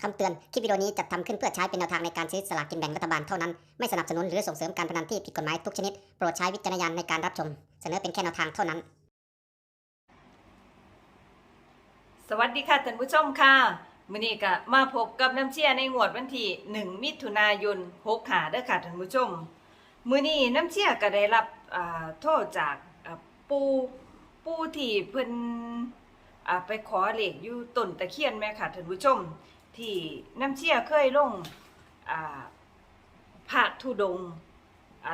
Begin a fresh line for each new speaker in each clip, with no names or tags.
คำเตือน คลิปวิดีโอนี้จัดทำขึ้นเพื่อใช้เป็นแนวทางในการซื้อสลากกินแบ่งรัฐบาลเท่านั้น ไม่สนับสนุนหรือส่งเสริมการพนันที่ผิดกฎหมายทุกชนิด โปรดใช้วิจารณญาณในการรับชม เสนอเป็นแค่แนวทางเท่านั้น
สวัสดีค่ะท่านผู้ชมค่ะมื้อนี้ก็มาพบกับน้ำเชี่ยในงวดวันที่ 1 มิถุนายน6ขาเด้อค่ะท่านผู้ชม มื้อนี้น้ำเชี่ยก็ได้รับโทษจากปูปูที่เพิ่นไปขอเหลขอยู่ต้นตะเคียนแม่ค่ะท่านผู้ชม ที่น้ำเชี่ยเคยลงอ่าพระธุดง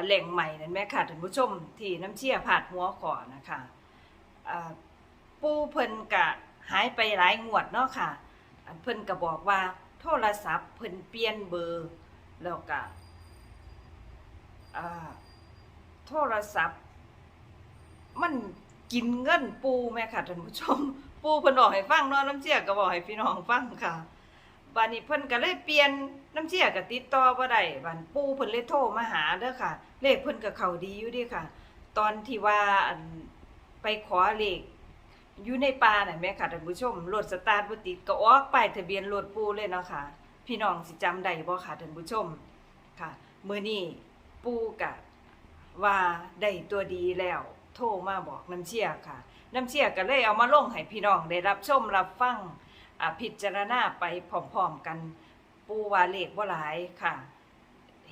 แหล่งใหม่นั่นแม่ค่ะท่านผู้ชมที่น้ำเชี่ยผาดหัวขอนะคะปูเพิ่นกะหายไปหลายงวดเนาะค่ะเพิ่นก็บอกว่าโทรศัพท์เพิ่นเปลี่ยนเบอร์แล้วก็โทรศัพท์ มันกินเงินปูแม่ค่ะท่านผู้ชม ปูเพิ่นบอกให้ฟังเนาะน้ำเชี่ยก็บอกให้พี่น้องฟังค่ะ บัดนี้เพิ่นก็เลยเปลี่ยนน้ำเชี่ยก็ติดต่อบ่ได้บัดปูเพิ่นเลยโทรมาหาเด้อค่ะ เลขเพิ่นก็เข้าดีอยู่เด้ค่ะ ตอนที่ว่าอันไปขอเลขอยู่ในป่าน่ะแม่ค่ะท่านผู้ชมรถสตาร์ทบ่ติดก็ออกป้ายทะเบียนรถปูเลยเนาะค่ะ พี่น้องสิจำได้บ่ค่ะท่านผู้ชมค่ะมื้อนี้ปูกะว่าได้ตัวดีแล้ว โทรมาบอกน้ำเชี่ยค่ะ น้ำเชี่ยก็เลยเอามาลงให้พี่น้องได้รับชมรับฟัง พิจารณาไปพร้อมๆกัน ปูว่าเลขบ่หลายค่ะ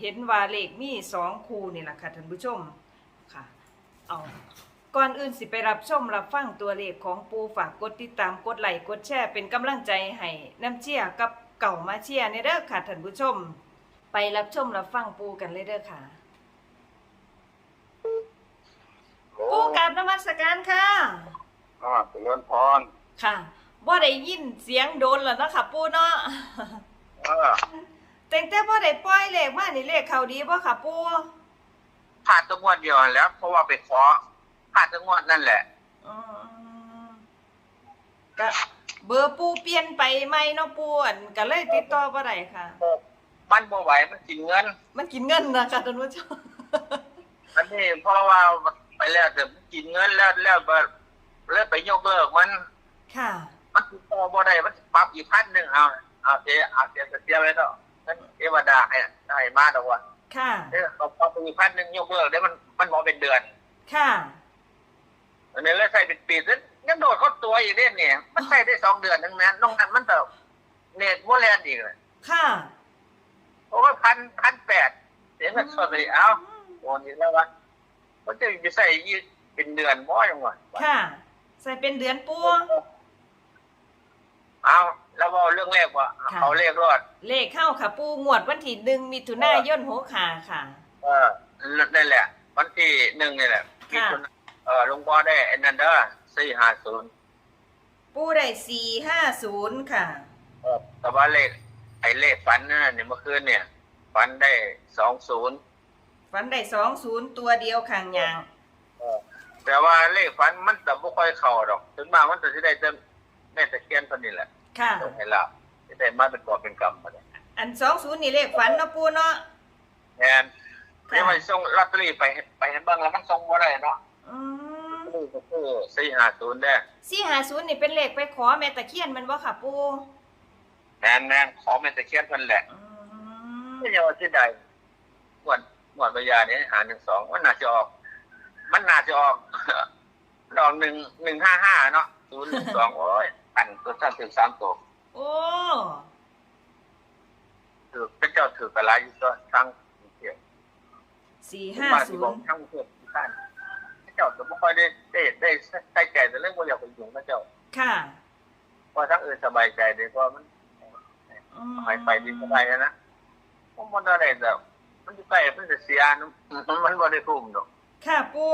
เห็นว่าเลขมีสองคู่นี่แหละค่ะท่านผู้ชมค่ะเอาก่อนอื่นสิไปรับชมรับฟังตัวเลขของปูฝากกดติดตามกดไลค์กดแชร์เป็นกำลังใจให้น้ำเชี่ยกับเก่ามาเชียร์ในเด้อค่ะท่านผู้ชม ไปรับชมรับฟังปูกันเลยเด้อค่ะ ปูกราบนมัสการค่ะ
อ่าเจริญพร
ค่ะ บ่ได้ยินเสียงโดนแล้วเนาะค่ะปูเนาะ
เออ
แต่งแต่บ่ได้ปล่อยเลขมานี่เลขเขาดีบ่ค่ะปู
ผ่านตัวงวดเดียวแล้ว เพราะว่าไปขอผ่านตัวงวดนั่นแหละ
อืมก็เบอร์ปูเปลี่ยนไปไหมเนาะปูอันก็เลยติดต่อบ่ได้ค่ะ
มันบ่ไหวมันกินเงิน
มันกินเงินนะคะท่านผู้ชม
อันนี้เพราะว่าไปแล้วแต่มันกินเงินแล้วแล้วบ่แล้วไปยกเลิกมัน
ค่ะ
มันติดต่อบ่ได้มันปรับอีกพันหนึ่งเอาเอาเสียเอาเสียเสียไว้แล้วนั่นเทวดาให้ได้มาดอกว่า
ค่ะ
เด้อเขาปรับอีกพันหนึ่งยกเลิกได้มันมันบ่เป็นเดือน
ค่ะ
อันนี้แล้วใส่เป็นปีแล้วยังโดดเข้าตัวอีกเด้เนี่ย มันใส่ได้สองเดือนนึงนะนอกนั้นมันแบบเน็ตบ่แลนอีกเลย
ค่ะ
โอ้ยพันพันแปดเสียเงินสดเลยเอ้าโอนอีกแล้ววะมันจะไปใส่ยืดเป็นเดือนบ่ยังวะ
ค่ะ ใส่เป็นเดือนปู
เอาแล้วว่าเรื่องแรกว่า
ค่ะ
เขาเลขรอด
เลขเข้าค่ะปูงวดวันที่หนึ่งมิถุนายนหกขาค่ะ
เออนั่นแหละ วันที่หนึ่งนี่แหละ
ค่ะ
เออหลวงพ่อได้ไอ้นันเด้อสี่ห้าศูนย์
ปูได้สี่ห้าศูนย์ค่ะ
แต่ว่าเลขไอ้เลขฝันนั่นเนี่ยเมื่อคืนเนี่ยฝันได้สองศูนย์
ฝันได้สองศูนย์ตัวเดียวข้างยาง
แต่ว่าเลขฝันมันแต่ไม่ค่อยเข้าดอก ถึงมามันจะได้เต็มแม่ตะเคียนคนนี้แหละ
ค่ะ
ตรงให้ลาบจะได้มาเป็นกอบเป็นกำมาเนี่ย
อันสองศูนย์นี่เลขฝันเนาะปูเนาะ
แทนไม่ไปส่งลอตเตอรี่ไปไปเห็นบ้างแล้วมันส่งบ่ได้เนาะ
อืม
นี่ก็คือสี่ห้าศูนย์ได้
สี่ห้าศูนย์นี่เป็นเลขไปขอแม่ตะเคียนแมันบ่ค่ะปู
แทนแนนขอแม่ตะเคียนคนแหละ
อืม
ไม่ยอมที่ใดงวดงวดปัญญาเนี่ยหาหนึ่งสองมันน่าจะออก มันน่าจะออกดอกหนึ่งหนึ่งห้าห้าเนาะศูนย์หนึ่งสองโอ้ย อันตัวสั้นถึงสามตัว
โอ้
ถือเป็นเจ้าถือกระไรอยู่ก็ทั้งเที่ยว
สี่ห้า
มา
ศู
ที่บอก
นย์
ทั้งเพื่อนทุกท่านพระเจ้าจะไม่ค่อยได้ได้ได้ใส่ใจแต่เรื่องว่าอยากไปยุ่งพระเจ้า
ค่ะ
เพราะทั้งอื่นสบายใจดีเพราะมัน
อืม
ไปไปดีสบายนะเพราะมันอะไรแต่มันอยู่ใกล้มันจะเสียนะมันมันบ่ได้ทุ่มดอก
ค่ะปู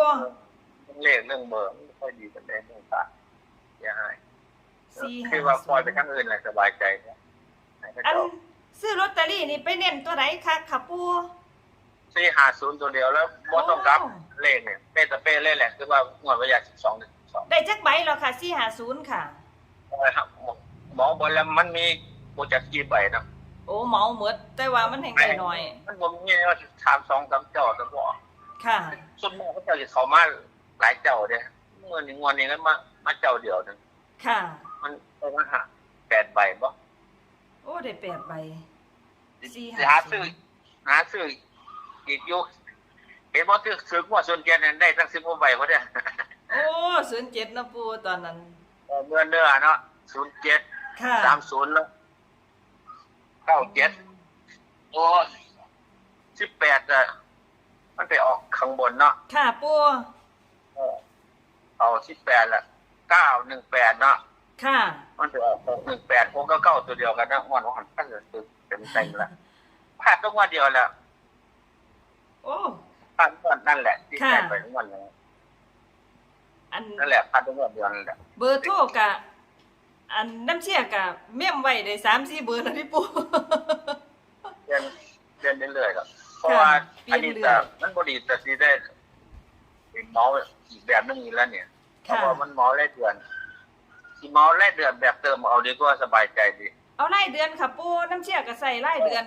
เรื่องเลขเรื่องเบอร์มันไม่ค่อยดีกันได้เรื่องต่างเสียหาย
สี่
คือ
ห้า
ว่าป
ศู
ล่อย
น
ไป
ย์
ทั้งอื่นเลยสบายใจนะให้พระ
อัน
เจ้า
ซื้อลอตเตอรี่นี่ไปเน้นตัวไหนคะค่ะปู
สี่ห้าศูนย์ตัวเดียวแล้วบ่ต้องกลับเลขเนี่ยเป้ตะเป้เล่นแหละคือว่างวดวิทยาสิบสองหนึ่งสอง
ได้จักใบแล้วค่ะสี่ห้าศูนย์ค่ะ
นะครับหมอบอกแล้วมันมีโปรเจกต์กี่ใบนะ
โอ้เหมาหมดแต่ว่ามันแห่งได้น้อย
มันผมมีว่าถามสองสามเจ้าแต่บอก
ค่ะ
ส่วนมากเขาเจ้าจะเขามาหลายเจ้าเด้เมื่อนี้งวดนี้ก็มามาเจ้าเดียวนึง
ค่ะ
มันไปมาหาแปดใบบ่
โอ้ได้แปดใบ สี่
สิหาซื้อหาซื้ออีกอยุคเห็นว่าซื้อซื้อว่าส่วนเกียนนั้นได้ตั้งสิบกว่าใบเขาเนี่ย
โอ้ศูนย์เจ็ดนะปูตอนนั้น
เมื่อเนื้อเนาะศูนย์เจ็ด
ค่ะ
สามศูนย์เนาะเก้าเจ็ดโอ้สิบแปดอะมันไปออกข้างบนเนาะ
ค่ะปู
เออเอาสิบแปดละเก้าหนึ่งแปดเนาะ
ค่ะ
มันจะออกหกหนึ่งแปดหกก็เก้าตัวเดียวกันนะวันวันพันเลยคือเต็มเต็มละพลาดต้องวันเดียวแหละ
โอ้
พลาดวันนั่นแหละ ที่
ค่ะ
แจ้งไปทุกวันเลย
อัน
นั่นแหละพลาดต้องวันเดียวนั่นแหละ
เบอร์โทรกะ อันน้ำเชี่ยกะเม่มไว้ได้สามสี่เบอร์นะพี่ปู
เรียนเรียนเรื่อยๆครับเพราะว่า
เปลี่
อั
ย
น
น
นี้
เรื่อย
แต่มันบดีแต่ที่ได้เป็นเมาส์อีกแบบนึงอีกแล้วเนี่ยเพราะ
ค่ะ
ว่ามันเมาส์แรกเดือน ที่เมาส์แรกเดือนแบบเติมเอาดีกว่าสบายใจดี
เอาไล่เดือนค่ะปูน้ำเชี่ยกะใส่ไล่เดือน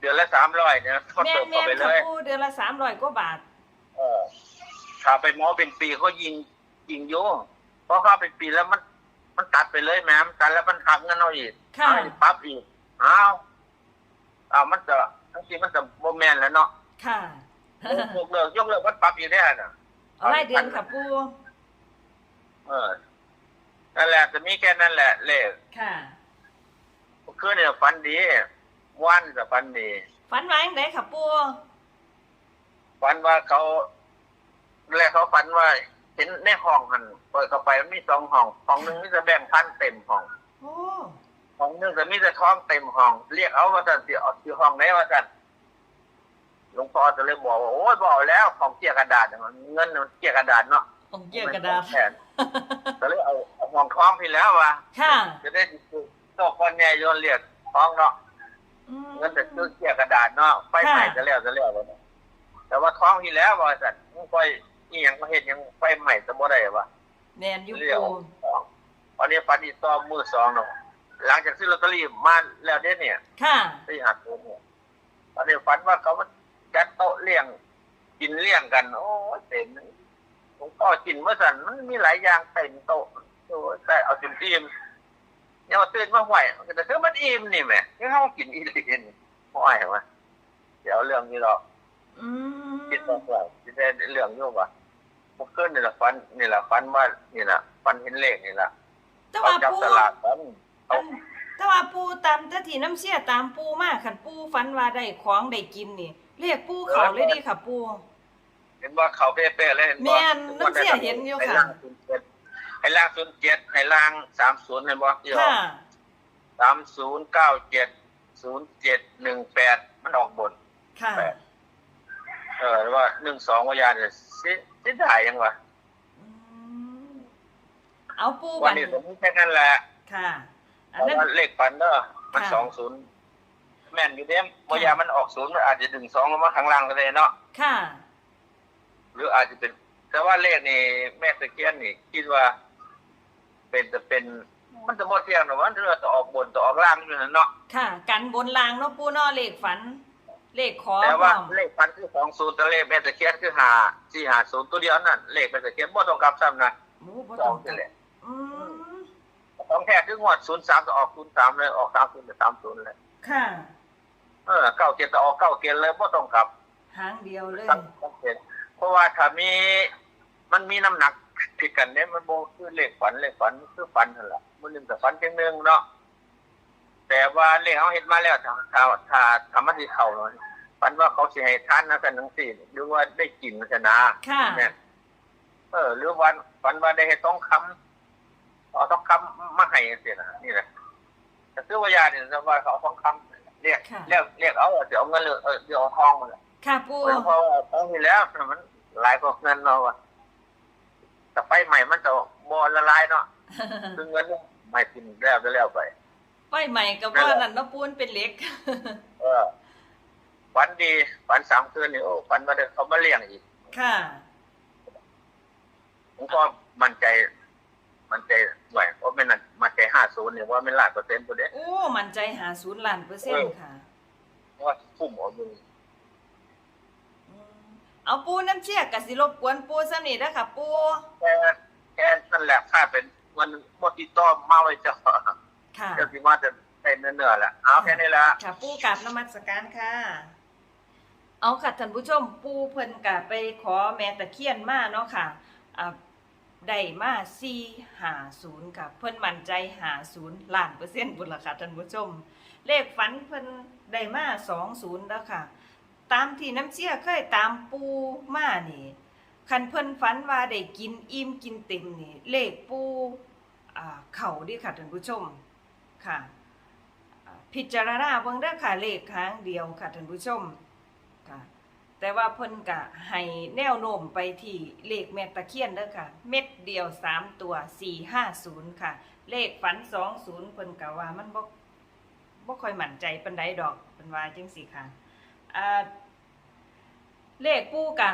เดือนละสามร้อยเนี่ยเขา
แม่
เติ
น
ม
แม่
เข้านไปเล
ค่ะ
ย
ปูเดือนละสามร้อยกว่าบาท
เออถ้าไปเมาส์เป็นปีเขายิงยิงโยเพราะเข้าเป็นปีแล้วมัน มันตัดไปเลยแม่มตัดแล้วมันหักเงินเอาอีก
ค่ะ
เอาอีกปั๊บอีกอ้าวอ้าวมันจะทั้งทีมันจะโมแมนแล้วเนาะ
ค่ะ
ยกเลิกยกเลิกมันปรับอีกได้น่ะ
เอาไล่เดือนค่ะปู
เออ นั่นแหละจะมีแค่นั้นแหละเลข
ค่ะ
คือเนี่ยฟันดีวันจะฟันดี
ฝันไว้ยังไงค่ะปู
ฟันว่าเขาแรกเขาฟันว่าเห็นในห้องหันเปิดเข้าไปมันมีสองห้องห้องหนึงมีแต่แบ่งค์พันเต็มห้อง
โอ้
ห้องหนึงแต่มีแต่ท้องเต็มห้อง เรียกเอาว่าจันสิเอาที่ห้องไหนว่าจันหลวงพ่อจะเลยบอกว่าโอ้ยบอกแล้วของเกี่ยกระดาษเนี่ยมันเงินมันเกี่ยกระดาษเนาะ
องเกี่ยวกระดาษ
แทนก็เลยเอาเอา ห้องท้องพี่แล้วว่ะ
ค่ะ
จะได้โตคนใหญ่โยนเรียกท้องเนาะ
อืม
เงินแต่ซื้อเกี่ยกระดาษเนาะไฟใหม่จะแล้วจะแล้วเลยนะแต่ว่าท้องที่แล้วบริษัทมึงไฟอีหยังมาเห็นยังไฟใหม่จะบ่ได้วะ
แมนอยู
เรียก
ปู
ตอนนี้ฟันอีกต่อมือสองเนาะหลังจากซื้อลอตเตอรี่มาแล้วเด้เนี่ย
ค่ะ
ที่หักตัวเนี่ยตอนนี้ฝันว่าเขามาจัดโต๊ะเลี้ยง กินเลี้ยงกัน โอ้ยเต็มหลวงพ่อกินเมื่อสันมันมีหลายอย่างเต็มโต๊ะ โอ้ยแต่เอาจนอิ่มเนี่ยว่าตื่นมาไหวแต่คือมันอิ่มนี่แหม่ที่เขากินอีหลีนี่ไหววะเดี๋ยวเรื่องนี้เรา
อืม
คิดว่าไหวคิดได้เรื่องอยู่วะเมื่อคืนนี่แหละฟันนี่แหละฟันว่านี่แหละฟันเห็นเลขนี่แหละ
แต่
เขา
ว่า
จับ
ปู
สลากกันเขา
แต่ว่าปูตามแต่ที่น้ำเชี่ยตามปูมากขันปูฝันว่าได้ของได้กินนี่เรียกปูเขาเลยดีค่ะปู
เห็นว่าเขาเป๊ะๆเลยเห็นบ่
แม่นน้ำเสียเห็นอยู่ค่ะ
ให้ล่างศูนย์เจ็ดให้ล่างสามศูนย์เห็นบ่ที่ออ
ค่ะ
กสามศูนย์เก้าเจ็ดศูนย์เจ็ดหนึ่งแปดมันออกบน
ค่ะ
แปด เออว่าหนึ่งสองวิญญาณเนี่ยสิสิได้ยังวะ
อืมเอาปู
วั
บั
น
น
นี้ผมแค่นั้นแหละ
ค่ะ อั
เพ
น
ราะ
นั้น
ว่าเลขปันเนอะมัน
ค่ะ
สองศูนย์แม่นอยู่เด้มวิญญาณมันออกศูนย์มันอาจจะดึงสองลงมาข้างล่างก็ได้เนาะ
ค่ะ
หรืออาจจะเป็น แต่ว่าเลขนี่แม่ตะเคียนนี่คิดว่า เป็นจะเป็นมันจะหมดเที่ยงหรอวะเรือจะออกบนจะออกล่างอยู่นั่นเนาะ
ค่ะ กันบนรางเนาะปูเนาะเลขฝัน เลขขอ
แต่ว่า
พร้อม
เลขพันคือสองศูนย์แต่เลขแม่ตะเคียนคือหาสี่หาศูนย์ตัวเดียวนั่นเลขแม่ตะเคียนบ่ต้องกลับซ้ำนะ
หมูบ่
ส
ต้
อ
องง
นี่แหละ
อืม
ต้องแค่คืองวดศูนย์สามจะออกศูนย์สามเลยออกสามศูนย์จะสามศูนย์เลย
ค่ะ
เออเก้าเจ็ดจะออกเก้าเจ็ดเลยบ่ต้องกลับ
หางเดียวเลย
ตั้งตั้งเจ็ดเพราะว่าถ้ามีมันมีน้ำหนัก ผิดกันเนี่ยมันโบคือเลขฝันเลขฝันคือฝันนั่นแหละมันหนึ่งแต่ฝันเพียงหนึ่งเนาะแต่ว่าเลขเขาเห็นมาแล้วถ้าถ้าถ้าทำมันที่เขาเนาะฝันว่าเขาสิให้ทานนะกันทั้งสี่หรือว่าได้กินชนะ
ค่ะ
เนี่ยเออหรือวันฝันว่าได้ให้ต้องคำเอาต้องคำมาให้เสียนะนี่แหละแต่ซื้อวายาเนี่ยจะว่าเขาเอาต้องคำเรียก
ค่ะ
เรียกเรียกเอาเดี๋ยวเอาเงินเลยเออเดี๋ยวเอาทองมาเลย
ค่ะปู
เพราะว่าทองที่แล้วมันหลายกว่าเงินเนาะว่ะ แต่ไฟใหม่มันจะบอลละลายเนาะคือเงินใหม่กินแล้วจะแล้วไป
ไฟใหม่กับว่านั่นเนาะปูนเป็นเหล็ก
เออฝันดีฝันสามคืนนี่โอ้ฝันว่าได้เขามาเลี้ยงอีก
ค่ะ
ผมก็มั่นใจ มั่นใจหน่อยว่าไม่นั่นมั่นใจห้าศูนย์เนี่ยว่าไม่ล้านเปอร์เซ็นต์ตัวเด้
โอ้ มันใจหาศูนย์ล้านเปอร์เซ็นต์ค่ะ
ว่าพุ่มออกมือ
อืม เอาปูน้ำเชี่ยกะสิรบกวนปูซ้ำนี่เด้อค่ะ ปู
แค่แค่นั่นแหละค่าเป็นวันมอติต้อมาไว้เจ้า
ค่ะ
เจ้าที่มาจะได้ได้เนื้อๆแหละเอาแค่นี้ละ
ค่ะ ปูกับนมัสการค่ะ เอาค่ะท่านผู้ชมปูเพิ่นกะไปขอแม่ตะเคียนมาเนาะค่ะอ่าได้มา450ค่ะ เพิ่นมั่นใจ50ล้านเปอร์เซ็นต์บุญละค่ะท่านผู้ชม เลขฝันเพิ่นได้มา20แล้วค่ะ ตามที่น้ำเชี่ยเคยตามปูมานี่คันเพิ่นฝันว่าได้กินอิ่มกินเต็มนี่ เลขปูเข่าดิค่ะท่านผู้ชมค่ะ พิจารณาเบิ่งเด้ค่ะเลขครั้งเดียวค่ะท่านผู้ชมค่ะแต่ว่าเพิ่นกะให้แนวโน้มไปที่เลขแม่ตะเคียนเด้อค่ะ เม็ดเดียว3ตัว450ค่ะ เลขฝัน20เพิ่นกะว่ามันบ่บ่ค่อยมั่นใจปานใดดอกเพิ่นว่าจังซี่ค่ะอ่า เลขปูกะ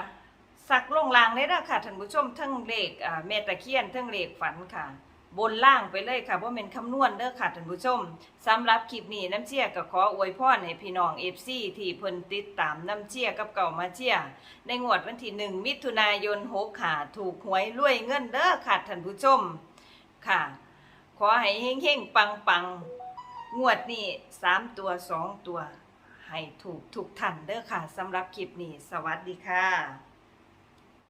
สักลงลางเลยนะค่ะท่านผู้ชมทั้งเลขอ่าเมตะเคียนทั้งเลขฝันค่ะ บนล่างไปเลยค่ะว่าเป็นคำนวณเด้อค่ะท่านผู้ชมสำหรับคลิปนี้น้ำเชี่ยก็ขออวยพรให้พี่น้อง FC ที่เพิ่นติดตามน้ำเชี่ยกับเก่ามาเชี่ยในงวดวันที่1มิถุนายน6ค่ะถูกหวยรวยเงินเด้อค่ะท่านผู้ชมค่ะ ขอให้เฮงๆปังๆงงวดนี้3ตัว2ตัว ให้ถูกทุกท่านเด้อค่ะสำหรับคลิปนี้ สวัสดีค่ะ